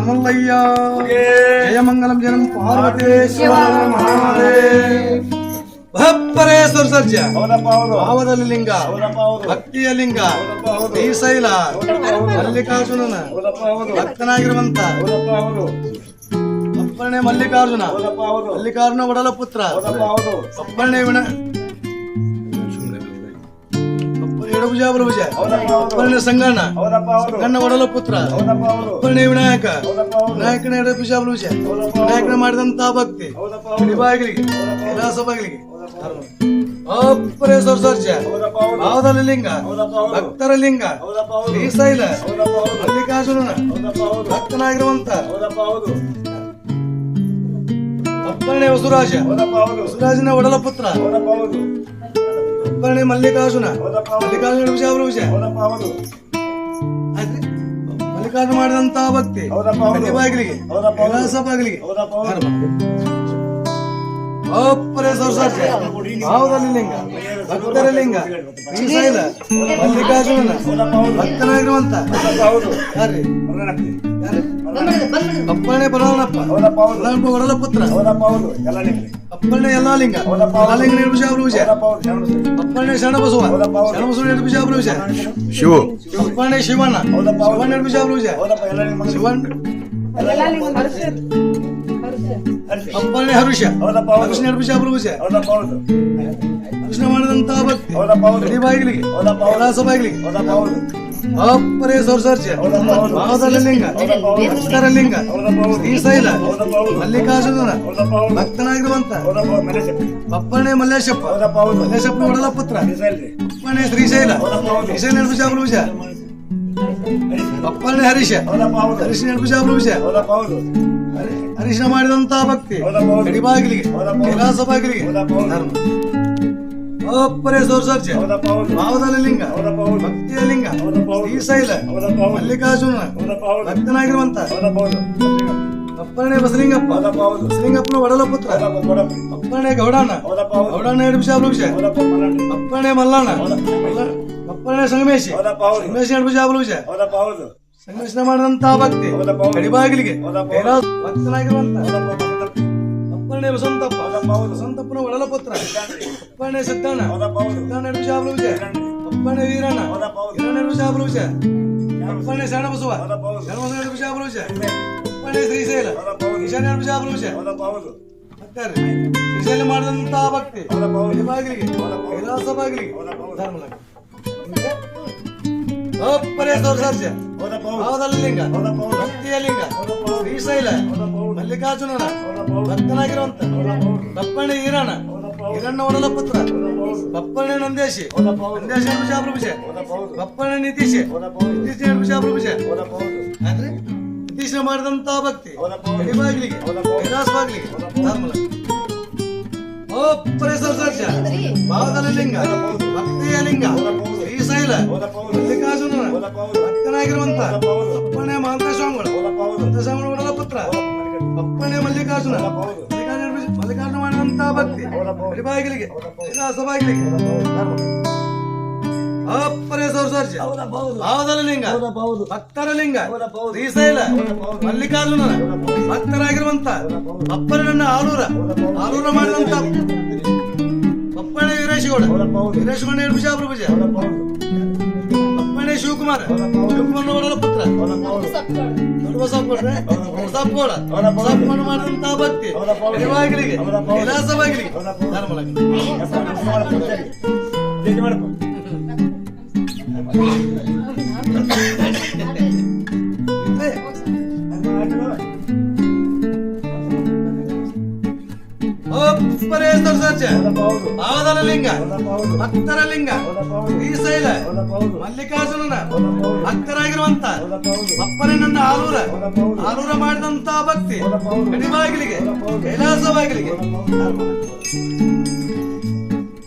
హనుమల్లయ్య జయమంగళం జనం పార్వతేశ్వర ಭಪ್ಪರೇಶ್ವರ ಸರ್ಜ ಭಾವದಲ್ಲಿ ಲಿಂಗ ಭಕ್ತಿಯ ಲಿಂಗ ಶ್ರೀಶೈಲ ಮಲ್ಲಿಕಾರ್ಜುನನ ಭಕ್ತನಾಗಿರುವಂತ ಅಪ್ಪಣೆ ಮಲ್ಲಿಕಾರ್ಜುನ ಮಲ್ಲಿಕಾರ್ಜುನ ಒಡಲ ಪುತ್ರ ಅಪ್ಪಣೆ ವಿಣ ಎಡಭುಜ ಬಲಭುಜ ಅಪ್ಪಣೆ ಸಂಗಣ್ಣ ಸಂಗಣ್ಣ ಒಡಲ ಪುತ್ರ ಅಪ್ಪಣೆ ವಿನಾಯಕ ನಾಯಕನ ಎಡಭುಜ ನಾಯಕನ ವಿನಾಯಕನ ಮಾಡಿದಂತ ಭಕ್ತಿ ಬಾಗಿಲಿಗೆ ವಿಲಾಸ ಬಾಗಿಲಿಗೆ ಅಪ್ಪರೇಶ್ವರ ಸರ್ಜ ಭಾವದಲ್ಲಿ ಲಿಂಗ ಭಕ್ತರ ಲಿಂಗ ಶ್ರೀಶೈಲ ಮಲ್ಲಿಕಾರ್ಜುನ ಭಕ್ತನಾಗಿರುವಂತ ಅಪ್ಪಣೆ ವಸುರಾಜ ವಸುರಾಜನ ಒಡಲ ಪುತ್ರ ಅಪ್ಪಣೆ ಮಲ್ಲಿಕಾರ್ಜುನ. ಮಲ್ಲಿಕಾರ್ಜುನ ವಿಷಯ ಅವರ ವಿಷಯ. ಆಯ್ತು ಮಲ್ಲಿಕಾರ್ಜುನ ಮಾಡಿದಂತ ಭಕ್ತಿ ಪ್ರತಿ ಬಾಗಿಲಿಗೆ. ಕೈಲಾಸ ಬಾಗಿಲಿಗೆ. ಅಪ್ಪರೇಶ್ವರ ಸರ್ಜ ಹೌದ ಲಿಂಗ ಭಕ್ತರ ಲಿಂಗ ಶ್ರೀಶೈಲ ಮಲ್ಲಿಕಾರ್ಜುನನ? ಭಕ್ತನಾಗಿರುವಂತ? ಯಾರ್ರಿ? ಅಪ್ಪಣೆ ಬರವಣಪ್ಪ ಒಡಲ ಪುತ್ರ. ಅಪ್ಪಣೆ ಎಲ್ಲಾ ಲಿಂಗ. ಲಿಂಗ ನಿರ್ಮಿಷ ಅವರು ವಿಷಯ ಅಪ್ಪಣೆ ಶರಣಬಸವ ಶರಣಬಸವ ನಿರ್ಮಿಷ ಅವರು ವಿಷಯ ಶಿವು. ಅಪ್ಪಣೆ ಶಿವಣ್ಣ. ಶಿವಣ್ಣ ನಿರ್ಮಿಷ ಅವರು ವಿಷಯ ಶಿವಣ್ಣ ಅಪ್ಪಣೆ ಹರುಷ ಹರುಷ ನಿರ್ಮಿಷ ಅವರು ವಿಷಯ ಕೃಷ್ಣ ಮಾಡಿದಂತ ಭಕ್ತಿ ಗಡಿ ಬಾಗಿಲಿಗೆ ಕೈಲಾಸ ಬಾಗಿಲಿಗೆ ಅಪ್ಪರೇ ಸರ್ಜ ಭಾವದಲ್ಲಿ ಲಿಂಗ ಭಕ್ತರ ಲಿಂಗ ಶ್ರೀಶೈಲ ಮಲ್ಲಿಕಾರ್ಜುನನ ಭಕ್ತನಾಗಿರುವಂತ ಅಪ್ಪಣೆ ಮಲ್ಲೇಶಪ್ಪ ಮಲ್ಲೇಶಪ್ಪನ ಒಡಲ ಪುತ್ರ ಅಪ್ಪಣೆ ಶ್ರೀಶೈಲ ಶ್ರೀಶೈಲ ನಿರ್ಮಿಷ ಅವರು ವಿಷಯ ಅಪ್ಪಣೆ ಹರೀಶ ಹರೀಶ ನಿರ್ಮಿಷ ಅವರು ವಿಷಯ ಹರೀಶನ ಮಾಡಿದಂತ ಭಕ್ತಿ ಗಡಿ ಬಾಗಿಲಿಗೆ ಕೈಲಾಸ ಬಾಗಿಲಿಗೆ ಧರ್ಮ ಅಪ್ಪರೇ ಸರ್ಜ ಭಾವದಲ್ಲಿ ಲಿಂಗ ಭಕ್ತಿಯ ಲಿಂಗ ಶ್ರೀಶೈಲ ಮಲ್ಲಿಕಾರ್ಜುನ ಭಕ್ತನಾಗಿರುವಂತ ಅಪ್ಪಣೆ ಬಸಲಿಂಗಪ್ಪ ಬಸಲಿಂಗಪ್ಪನ ಒಡಲ ಪುತ್ರ ಅಪ್ಪಣೆ ಗೌಡಣ್ಣ ಗೌಡಣ್ಣ ಎರಡು ವಿಷಯ ವಿಷಯ ಅಪ್ಪಣೆ ಮಲ್ಲಣ್ಣ ಮಲ್ಲ- ಅಪ್ಪಣೆ ಸಂಗಮೇಶಿ ಸಂಗಮೇಶಿ ಎರಡು ವಿಷಯ ವಿಷಯ ಸಂಗಮೇಶನ ಮಾಡಿದಂತ ಭಕ್ತಿ, ಕಡಿಬಾಗಿಲಿಗೆ ಭಕ್ತನಾಗಿರುವಂತ ಅಪ್ಪಣೆ ವಸಂತಪ್ಪ ವಸಂತಪ್ಪನ ಒಡಲ ಪುತ್ರ, ಅಪ್ಪಣೆ ಸಿದ್ದಣ್ಣ ಸಿದ್ದಣ್ಣ ವಿಷಾಬಲ ವಿಜಯ, ಅಪ್ಪಣೆ ವೀರಣ್ಣ ವೀರಣ್ಣ ವಿಷಯ ವಿಷಯ ಅಪ್ಪಣೆ ಶರಣಬಸವ ಶರಣಬಸವ ಎರಡು ವಿಷಯ ವಿಷಯ ಅಪ್ಪಣೆ ಶ್ರೀಶೈಲ, ಈಶಾನ್ಯ ವಿಷಾಬಲ ವಿಜಯ. ಶ್ರೀಶೈಲ ಮಾಡಿದಂತ ಭಕ್ತಿ, ಕಡಿಬಾಗಿಲಿಗೆ ಕೈಲಾಸ ಬಾಗಿಲಿಗೆ ಧರ್ಮಲಗ ಅಪ್ಪರೇಶ್ವರ ಸರ್ಜ ಭಾವದಲ್ಲಿ ಲಿಂಗ ಭಕ್ತಿಯ ಲಿಂಗ ಶ್ರೀಶೈಲ ಮಲ್ಲಿಕಾರ್ಜುನನ ಭಕ್ತನಾಗಿರುವಂತ ಬಪ್ಪಣೆ ಈರಣ್ಣ ಈರಣ್ಣ ಒಡಲ ಪುತ್ರ ಬಪ್ಪಣೆ ನಂದೇಶಿ ನಂದೇಶಿ ಪ್ರಭುಷ ಬಪ್ಪಣೆ ನಿತೀಶ್ ನಿತೀಶ್ ಪ್ರಭುಷ ಅಂದ್ರೆ ನಿತೀಶ್ನ ಮಾಡಿದಂತ ಭಕ್ತಿ ಗಡಿ ಬಾಗಿಲಿಗೆ ಕೈಲಾಸ ಬಾಗಿಲಿಗೆ ಧರ್ಮಲಗ ಅಪ್ಪರೇಶ್ವರ ಸರ್ಜ ಭಾವದಲ್ಲಿ ಲಿಂಗ ಭಕ್ತಿಯ ಲಿಂಗ ಶ್ರೀಶೈಲ ಮಲ್ಲಿಕಾರ್ಜುನನ ಭಕ್ತನಾಗಿರುವಂತ ಅಪ್ಪಣೆ ಒಡಲ ಪುತ್ರ. ಅಪ್ಪಣೆ ಮಲ್ಲಿಕಾರ್ಜುನ. ಮಲ್ಲಿಕಾರ್ಜುನ ಮಲ್ಲಿಕಾರ್ಜುನ ಮಾಡಿದಂತ ಭಕ್ತಿ. ಬಾಗಿಲಿಗೆ ಬಾಗಿಲಿಗೆ ಅಪ್ಪರೇಶ್ವರ ಸರ್ಜ ಭಾವದಲ್ಲಿ ಲಿಂಗ ಭಕ್ತರ ಲಿಂಗ ಶ್ರೀಶೈಲ ಮಲ್ಲಿಕಾರ್ಜುನ. ಭಕ್ತರಾಗಿರುವಂತ ಅಪ್ಪನ ಆಲೂರ ಆಲೂರ ಮಾಡಿದಂತ ಅಪ್ಪಣೆ ವೀರೇಶಗೌಡ. ವೀರೇಶಗೌಡ ಎರಡು ವಿಷಯ ಪ್ರಭುಜ ಅಪ್ಪಣೆ ಶಿವಕುಮಾರ. ಶಿವಕುಮಾರ್ ಒಡಲ ಪುತ್ರ. ಮಾಡಿದಂತ ಭಕ್ತಿ ಬಾಗಿಲಿಗೆ ಭಾವದಲ ಲಿಂಗ ಭಕ್ತರ ಲಿಂಗ ಶ್ರೀಶೈಲ ಮಲ್ಲಿಕಾರ್ಜುನನ ಭಕ್ತರಾಗಿರುವಂತ ಅಪ್ಪನೇ ನನ್ನ ಆಲೂರ ಆಲೂರ ಮಾಡಿದಂತ ಭಕ್ತಿ ಗಡಿ ಬಾಗಿಲಿಗೆ ಕೈಲಾಸ ಬಾಗಿಲಿಗೆ